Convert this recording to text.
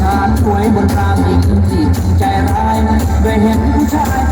ชาติสวยบนทางตรีจิตใจร้ายด้วยเห็นผู้ชาย